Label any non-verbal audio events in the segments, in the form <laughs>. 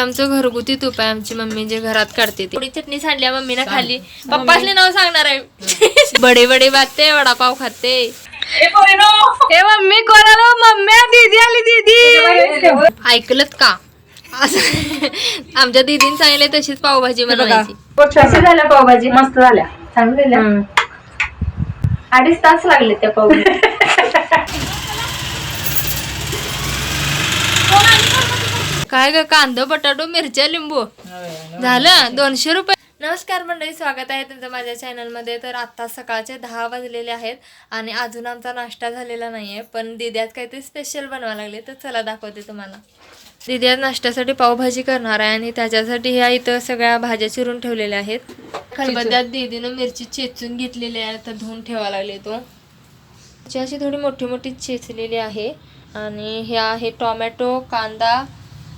आमचं घरगुती तूप आहे. आमची मम्मी जे घरात काढते ती. थोडी चटणी सांडल्या मम्मीनं खाली पप्पासले नाव सांगणार आहे. <laughs> बडे बडे बाते वडापाव खाते. हे मम्मी कोणाला? मम्मी दीदी आली दीदी. ऐकलत का? असं. आमच्या दीदीने सांगितले तशीच पावभाजी बनवायची. कशी झाल्या पावभाजी? मस्त झाल्या. चांगली अडीच तास लागले त्या पावभाजी. <laughs> काय ग कांदा बटाटो मिरच्या लिंबू. झालं? दोनशे रुपये. नमस्कार मंडळी स्वागत आहे तुमचं माझ्या चॅनलमध्ये तर आत्ता सकाळचे दहा वाजलेले आहेत आणि अजून आमचा नाश्ता झालेला नाही आहे पण दिद्यात काहीतरी स्पेशल बनवा लागले. तर चला दाखवते तुम्हाला. दिद्यात नाश्त्यासाठी पावभाजी करणार आहे आणि त्याच्यासाठी ह्या इथं सगळ्या भाज्या चिरून ठेवलेल्या आहेत. खलबद्यात दीदीनं मिरची चेचून घेतलेली आहे तर धुवून ठेवा लागले तो. अशी थोडी मोठी मोठी चेचलेली आहे. आणि हे आहे टोमॅटो कांदा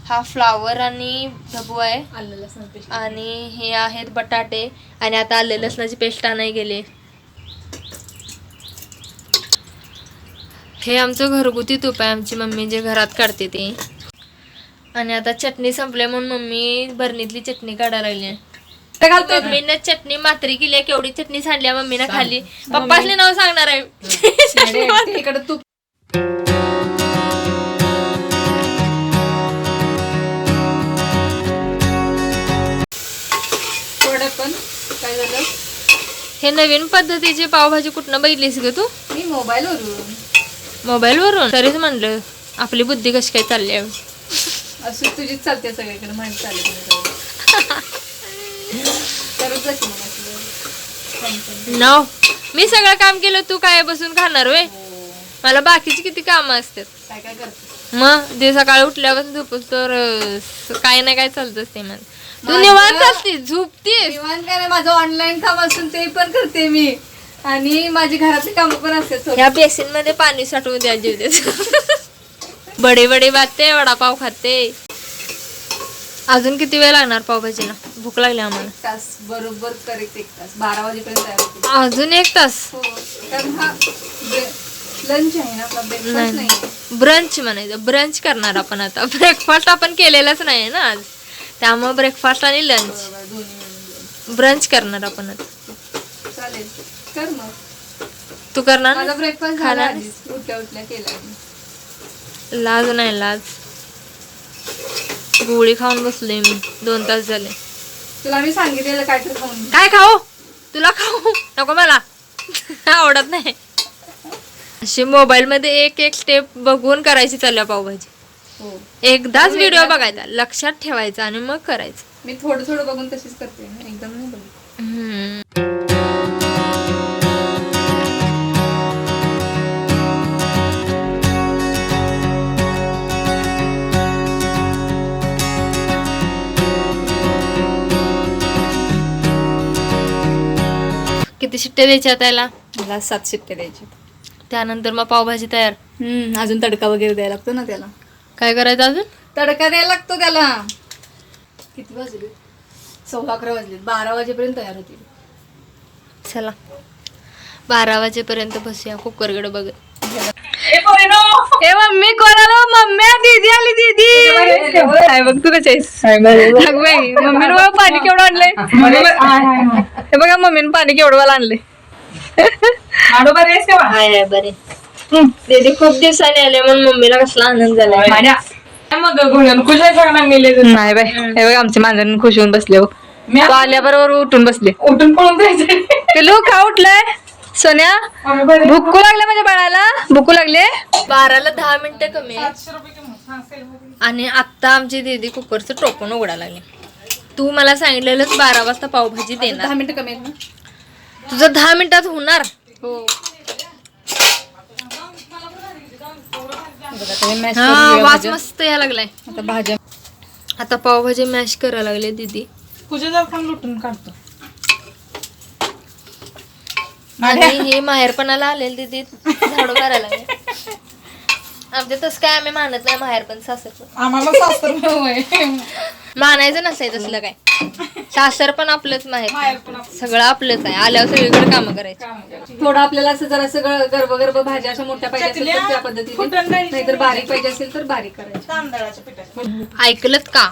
हा फ्लावर आणि ढबू आहे. आणि हे आहेत बटाटे. आणि आता आले लसणाची पेस्ट आणाय गेले. हे आमचं घरगुती तूप आहे. आमची मम्मी जे घरात काढते ते. आणि आता चटणी संपल्या म्हणून मम्मी भरणीतली चटणी काढायला लागली मम्मीने चटणी मात्री केली केवढी चटणी सांडल्या मम्मीनं खाली. पप्पासले नाव सांगणार आहे. <laughs> इकडे काय झालं? हे नवीन पद्धतीची पावभाजी कुठनं बघितलीस ग तू? मी मोबाईल वरून मोबाईल वरून तरीच म्हणलं. आपली बुद्धी कशी काय चालली आहे? असं तुझीच चालते सगळीकडे. माहिती चालत करत जाते मग असलं. नो मी सगळं काम केलं तू काय बसून खाणार वे मला बाकीची किती कामं असतात? काय काय करते मग ते सकाळी उठल्यापासून झोपस तर अं, स- काय नाही काय चालतंच ते मला तू निवांत असते झोपतीस. निवांत काय नाही, माझं ऑनलाईन काम असून ते पण करते मी. आणि माझी घरातली कामं पण असतात थोडी. ह्या बेसिनमध्ये पाणी साठवून द्या जीव बडे बडे बाते वडापाव खाते. अजून किती वेळ लागणार पावभाजीला? भूक लागली आम्हाला. एक तास बरोबर करेक्ट एक तास. बारा वाजेपर्यंत तयार होते. अजून एक तास? हो कारण हा लंच आहे ना आपला ब्रेकफास्ट नाही. ब्रंच म्हणायचं. ब्रंच करणार आपण आता. ब्रेकफास्ट आपण केलेलाच नाही ना आज. त्यामुळे ब्रेकफास्ट आणि लंच ब्रंच करणार आपण चालेल. कर मग. तू करणार? माझा? ब्रेकफास्ट झाला. उठल्या उठल्या केला. लाज नाही लाज. गोळी खाऊन बसले मी. दोन तास झाले. तुला मी सांगितलेलं काय तर खाऊन काय खाऊ? तुला खाऊ? नको मला. <laughs> आवडत नाही. अशी मोबाईल मध्ये एक एक स्टेप बघून करायची चालल्या पावभाजी. हो. एकदाच व्हिडिओ बघायचा. लक्षात ठेवायचा आणि मग करायचं. मी थोडं थोडं बघून तशीच करते. एकदम नाही बघत. हम्म. किती शिट्टे द्यायच्या त्याला? मला सात शिट्टे द्यायचे त्यानंतर मग पावभाजी तयार. हम्म अजून तडका वगैरे द्यायला लागतो ना त्याला. काय करायचं अजून? तडका द्यायला लागतो त्याला. किती वाजले? सव्वा अकरा वाजले. बारा वाजेपर्यंत तयार होती चला. बारा वाजेपर्यंत बसूया कुकरकडे बघत हे मम्मी कोणाला? मम्मी दीदी आली दीदी! काय बघ तू कशी मम्मीने बघा पाणी केवढं आणलंय. हे बघा मम्मीने पाणी केवढं वाला आणलंय. हाय हाय बरे दीदी खूप दिवसांनी आले म्हणून मम्मीला कसला आनंद झाला नाही बाय हे बघा आमचे मांजर खुश होऊन बसले हो. तो आल्याबरोबर उठून बसले. उठून पळून जायचे. पिलू का उठलंय? सोन्या भुक्कू लागले माझ्या बाळाला? भुक्कू लागले? बाराला दहा मिनिटं कमी आहे आणि आत्ता आमची दीदी कुकरचं टोपण उघडा लागले. तू मला सांगितलेलंच बारा वाजता पावभाजी देणार. दहा मिनिटं कमी आहेत ना? तुझं दहा मिनिटात होणार? हो बघा, आता हे वास. मस्त या लागलाय. आता भाज्या. आता पावभाजी मॅश करायला लागले दीदी. पूजा जर खाऊन लुटून काढतो. आणि हे माहेरपणाला आलेले दीदी झाडू मारायला लागले. आमच्या तसं काय आम्ही मानत नाही माहेरपण सासर आम्हाला सासर <laughs> मानायचं नसतंय तसलं काय. सासर पण आपलंच आपलं. सगळं आपलंच आहे. आल्यावर सगळीकडे कामं करायची. थोडं आपल्याला असं जरा सगळं गर्भ गर्भ भाज्या अशा मोठ्या पाहिजे असेल तर त्या पद्धतीने. नाहीतर बारीक पाहिजे असेल तर बारीक करायची. तांदळाच्या पिठाचे ऐकलत का?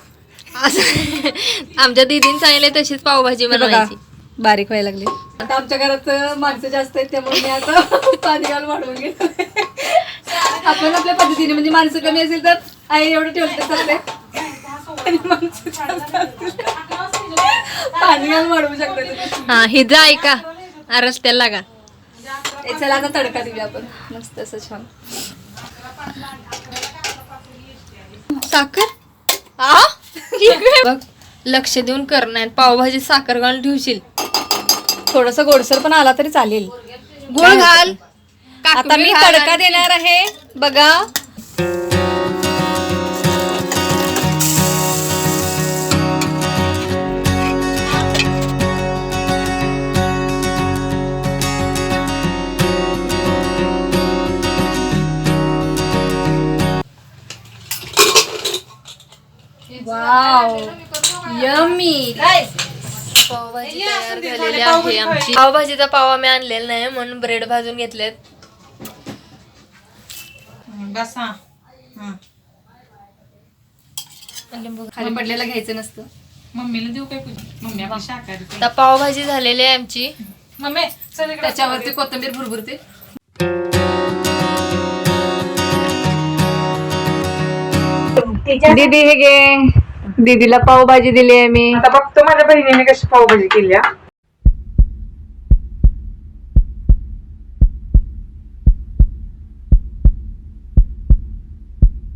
असं. आमच्या दीदीने सांगितले तशीच पावभाजी बनवायची. बारीक व्हायला लागली. आता आमच्या घरात माणसं जास्त आहेत त्यामुळे मी आता <laughs> पाणी वाढवून घेतो. आपण आपल्या पद्धतीने म्हणजे माणसं कमी असेल तर आई एवढं ठेवलं तर हा हिज ऐका. रस्त्याला लागा. ए, चला आता तडका देऊया आपण. मस्त असं छान. साखर? आ? बघ लक्ष देऊन करणार पावभाजी साखर घालून ठेवशील. थोडस गोडसर पण आला तरी चालेल. गुळ घाल. आता मी तडका देणार आहे. बघा. वाव यमी पावभाजी तयार झालेली आहे. आमची पावभाजीचा पाव आम्ही आणलेला नाही म्हणून ब्रेड भाजून घेतलेत. बसा. हा. लिंबू घाल. खाली पडलेलं घ्यायचं नसतं. मम्मीला देऊ काय पूजा? मम्मी शाकाहारी आता पावभाजी झालेली आहे आमची. मम्मी चल इकडे त्याच्यावरती कोथिंबीर भुरभुरते. दीदी हे गे दीदीला पावभाजी दिली आहे मी. आता बघतो माझ्या बहिणीने कशी पावभाजी केली हा.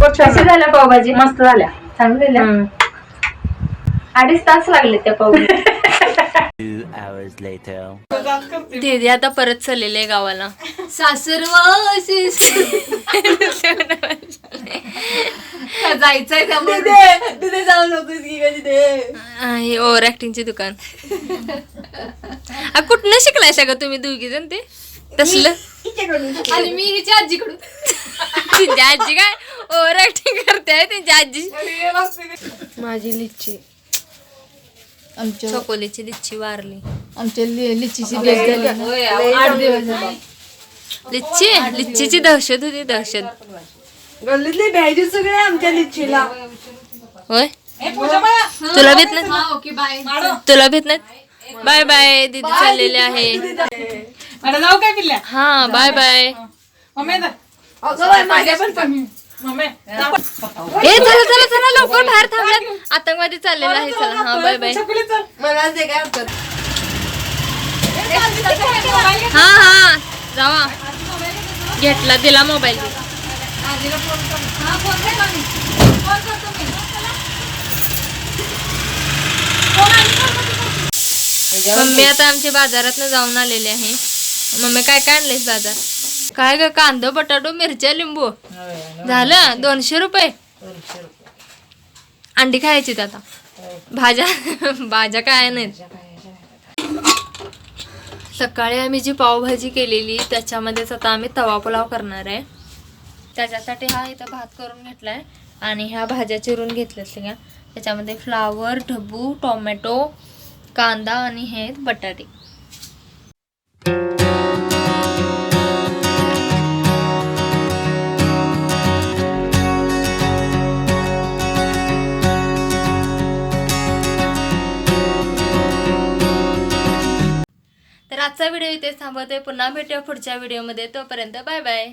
कशी झाल्या पावभाजी? मस्त झाल्या. चांगल्या झाल्या? अडीच तास लागले त्या पावभाजी. <laughs> Two hours later. दीदी आता परत चाललेली गावाला. <laughs> जायचंय त्यामुळे जाऊ नकोस की कधी ते ओव्हर ऍक्टिंगचे दुकान. आ, कुठनं शिकलाय सगळं तुम्ही दोघी जण ते? तसलं? आणि मी हिच्या आजीकडून. तिची आजी काय? ओव्हर ऍक्टिंग करते त्यांची आजी. माझी लिच्ची. आमच्या चकोलीची लिच्ची वारली. आमच्या लि- लिचीची बेस झाली. ना. आठ दिवस झाले. लिच्ची लिच्चीची दहशत होती दहशत. गल्लीतले भ्यायचे सगळे आमच्या लिचीला होय ए, पूजा बाया. तुला भेट नाही? तुला भेट नाही? बाय बाय दीदी चाललेली आहे. आता जाऊ काय पिल्ल्या? हा बाय बाय. मम्मी. माझ्या पण. ए चला चला चला लवकर बाहेर थांबल्यात. आतंकवादी चाललेला आहे चला. हा बाय बाय. चकुली चल. मला ते काय होतं हा हा. जावा. घेतला दिला मोबाईल. मम्मी आता आमच्या बाजारात जाऊन आलेले आहे. मम्मी काय काय आणलेस बाजार? काय ग कांदा बटाटो मिरच्या लिंबू. झालं? दोनशे रुपये? अंडी खायचीत आता. भाज्या भाज्या काय नाहीत सकाळी आम्ही जी पावभाजी केलेली त्याच्यामध्येच आता आम्ही तवा पुलाव करणार आहे. त्याच्यासाठी हा इथं भात करून घेतलाय. आणि ह्या भाज्या चिरून घेतल्या सगळ्या. त्याच्यामध्ये फ्लावर ढबू टोमॅटो कांदा आणि हे बटाटे. तर आजचा व्हिडिओ इथेच थांबवतोय. पुन्हा भेटूया पुढच्या व्हिडिओमध्ये. तोपर्यंत बाय बाय.